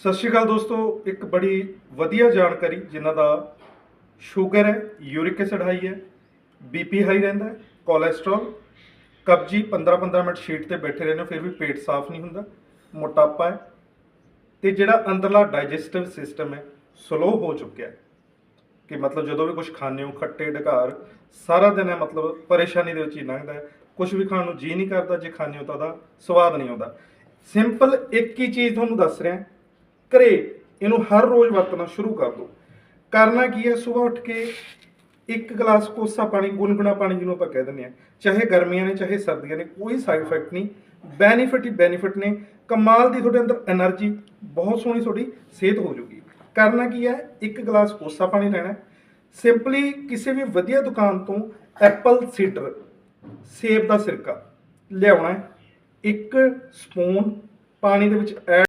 ਸਤਿ ਸ਼੍ਰੀ ਅਕਾਲ ਦੋਸਤੋ ਇੱਕ ਬੜੀ ਵਧੀਆ ਜਾਣਕਾਰੀ ਜਿਨ੍ਹਾਂ ਦਾ ਸ਼ੂਗਰ ਹੈ ਯੂਰਿਕ ਐਸਿਡ ਹਾਈ ਹੈ ਬੀਪੀ ਹਾਈ ਰਹਿੰਦਾ ਹੈ ਕੋਲੇਸਟ੍ਰੋਲ ਕਬਜੀ 15-15 ਮਿੰਟ ਸ਼ੀਟ ਤੇ ਬੈਠੇ ਰਹਿੰਦੇ ਹੋ, ਫਿਰ ਵੀ ਪੇਟ ਸਾਫ਼ ਨਹੀਂ ਹੁੰਦਾ ਮੋਟਾਪਾ ਹੈ ਤੇ ਜਿਹੜਾ ਅੰਦਰਲਾ ਡਾਈਜੈਸਟਿਵ ਸਿਸਟਮ ਹੈ ਸਲੋ ਹੋ ਚੁੱਕਿਆ ਹੈ। ਕਿ ਮਤਲਬ ਜਦੋਂ ਵੀ ਕੁਝ ਖਾਂਦੇ ਹੋ ਖੱਟੇ ਢਕਾਰ ਸਾਰਾ ਦਿਨ ਹੈ ਮਤਲਬ ਪਰੇਸ਼ਾਨੀ ਦੇ ਵਿੱਚ ਹੀ ਲੰਘਦਾ ਹੈ ਕੁਝ ਵੀ ਖਾਣ ਨੂੰ ਜੀ ਨਹੀਂ ਕਰਦਾ ਜੇ ਖਾਂਦੇ ਹੋ ਤਾਂ ਉਹਦਾ ਸਵਾਦ ਨਹੀਂ ਆਉਂਦਾ। ਸਿੰਪਲ ਇੱਕ ਹੀ ਚੀਜ਼ ਤੁਹਾਨੂੰ ਦੱਸ ਰਿਹਾ ਘਰੇ ਇਹਨੂੰ ਹਰ ਰੋਜ਼ ਵਰਤਣਾ ਸ਼ੁਰੂ ਕਰ ਦਿਓ ਕਰਨਾ ਕੀ ਹੈ? ਸਵੇਰ ਉੱਠ ਕੇ ਇੱਕ ਗਲਾਸ ਕੋਸਾ ਪਾਣੀ, ਗੁਣਗੁਣਾ ਪਾਣੀ ਜਿਹਨੂੰ ਆਪਾਂ ਕਹਿ ਦਿੰਦੇ ਆ ਚਾਹੇ ਗਰਮੀਆਂ ਨੇ, ਚਾਹੇ ਸਰਦੀਆਂ ਨੇ, ਕੋਈ ਸਾਈਡ ਇਫੈਕਟ ਨਹੀਂ। ਬੈਨੀਫਿਟ ਹੀ ਬੈਨੀਫਿਟ ਨੇ। ਕਮਾਲ ਦੀ ਤੁਹਾਡੇ ਅੰਦਰ એનર્ਜੀ ਬਹੁਤ ਸੋਹਣੀ ਤੁਹਾਡੀ ਸਿਹਤ ਹੋ ਜੂਗੀ। ਕਰਨਾ ਕੀ ਹੈ? ਇੱਕ ਗਲਾਸ ਕੋਸਾ ਪਾਣੀ ਲੈਣਾ ਸਿੰਪਲੀ ਕਿਸੇ ਵੀ ਵਧੀਆ ਦੁਕਾਨ ਤੋਂ ਐਪਲ ਸੀਡਰ ਸੇਬ ਦਾ ਸਿਰਕਾ ਲਿਆਉਣਾ ਇੱਕ ਸਪੂਨ ਪਾਣੀ ਦੇ ਵਿੱਚ ਐਡ